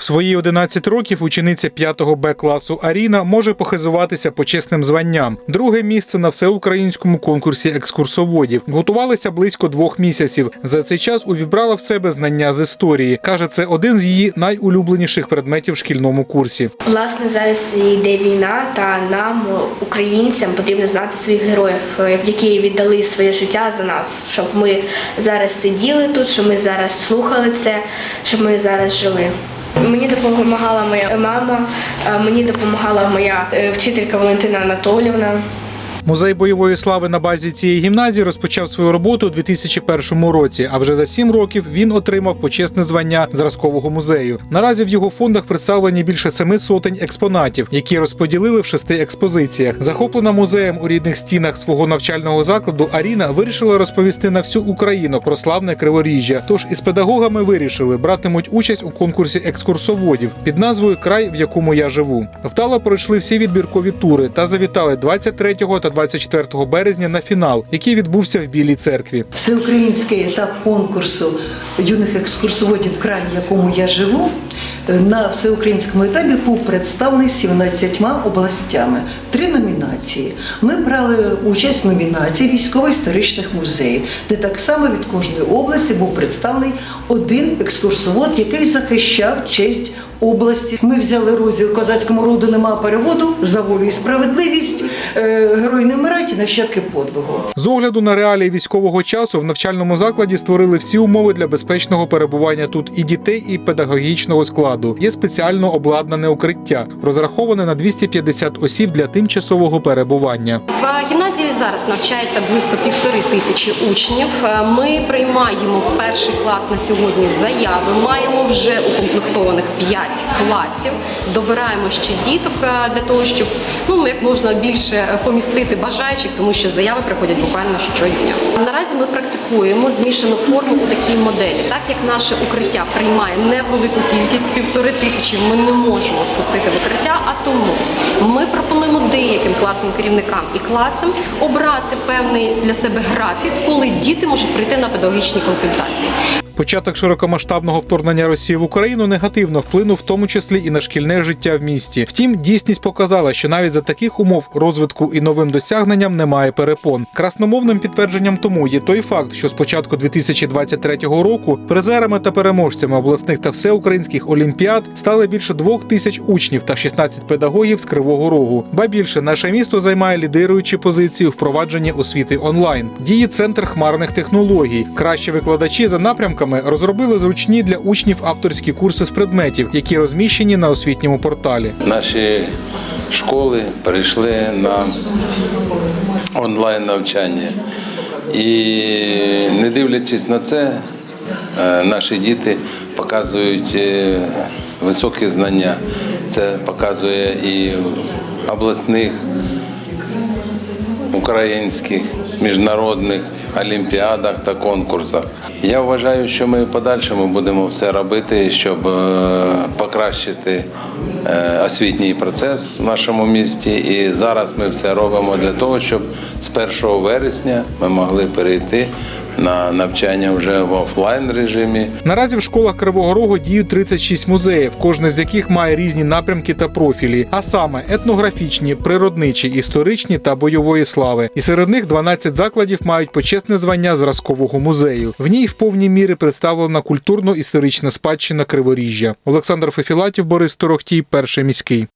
В свої 11 років учениця 5 Б класу Аріна може похизуватися почесним званням. Друге місце на всеукраїнському конкурсі екскурсоводів. Готувалася близько двох місяців. За цей час увібрала в себе знання з історії. каже, це один з її найулюбленіших предметів в шкільному курсі. Власне, зараз йде війна, та нам, українцям, потрібно знати своїх героїв, які віддали своє життя за нас, щоб ми зараз сиділи тут, щоб ми зараз слухали це, щоб ми зараз жили. Мені допомагала моя мама, мені допомагала моя е, вчителька Валентина Анатолівна. Музей бойової слави на базі цієї гімназії розпочав свою роботу у 2001 році. А вже за сім років він отримав почесне звання зразкового музею. Наразі в його фондах представлені більше семи сотень експонатів, які розподілили в шести експозиціях. Захоплена музеєм у рідних стінах свого навчального закладу, Аріна вирішила розповісти на всю Україну про славне криворіжжя. Тож із педагогами вирішили братимуть участь у конкурсі екскурсоводів під назвою Край, в якому я живу. Вдало пройшли всі відбіркові тури та завітали 23 та 24 березня на фінал, який відбувся в Білій церкві. Всеукраїнський етап конкурсу юних екскурсоводів край, в якому я живу, на всеукраїнському етапі був представлений 17 областями. Три номінації. Ми брали участь в номінації військово-історичних музеїв, де так само від кожної області був представлений один екскурсовод, який захищав честь області. Ми взяли розділ козацькому роду нема переводу за волю і справедливість, е, герої не вмирають і нащадки подвигу. З огляду на реалії військового часу в навчальному закладі створили всі умови для безпечного перебування тут і дітей, і педагогічного складу. Є спеціально обладнане укриття, розраховане на 250 осіб для тимчасового перебування. В гімназії зараз навчається близько півтори тисячі учнів. Е, Ми приймаємо в перший клас на сьогодні заяви. Маємо вже укомплектованих 5 класів. Добираємо ще діток е, для того, щоб ну як можна більше помістити бажаючих, тому що заяви приходять буквально щодня. Наразі ми практикуємо змішану форму у такій моделі. Так як наше укриття приймає невелику кількість півтори тисячі, ми не можемо спустити в укриття. А тому ми пропонуємо класним керівникам і класам обрати певний для себе графік, коли діти можуть прийти на педагогічні консультації. Початок широкомасштабного вторгнення Росії в Україну негативно вплинув, в тому числі і на шкільне життя в місті. Втім, дійсність показала, що навіть за таких умов розвитку і новим досягненням немає перепон. Красномовним підтвердженням тому є той факт, що з початку 2023 року призерами та переможцями обласних та всеукраїнських олімпіад стали більше двох тисяч учнів та 16 педагогів з Кривого Рогу. Ба більше наше місто займає лідируючі позиції у впровадженні освіти онлайн. Діє центр хмарних технологій. Кращі викладачі за напрямками розробили зручні для учнів авторські курси з предметів, які розміщені на освітньому порталі. Наші школи перейшли на онлайн навчання. І не дивлячись на це, е, наші діти показують е, високі знання. Це показує і обласних, українських, міжнародних олімпіадах та конкурсах. Я вважаю, що ми в подальшому будемо все робити, щоб е, покращити е, освітній процес в нашому місті. І зараз ми все робимо для того, щоб з 1 вересня ми могли перейти на навчання вже в офлайн режимі. Наразі в школах Кривого Рогу діють 36 музеїв, кожен з яких має різні напрямки та профілі, а саме етнографічні, природничі, історичні та бойової слави. І серед них 12 закладів мають почесне звання зразкового музею. В ній в повній мірі представлена культурно-історична спадщина Криворіжжя. Олександр Фефілатів, Борис Торохтій, перший міський.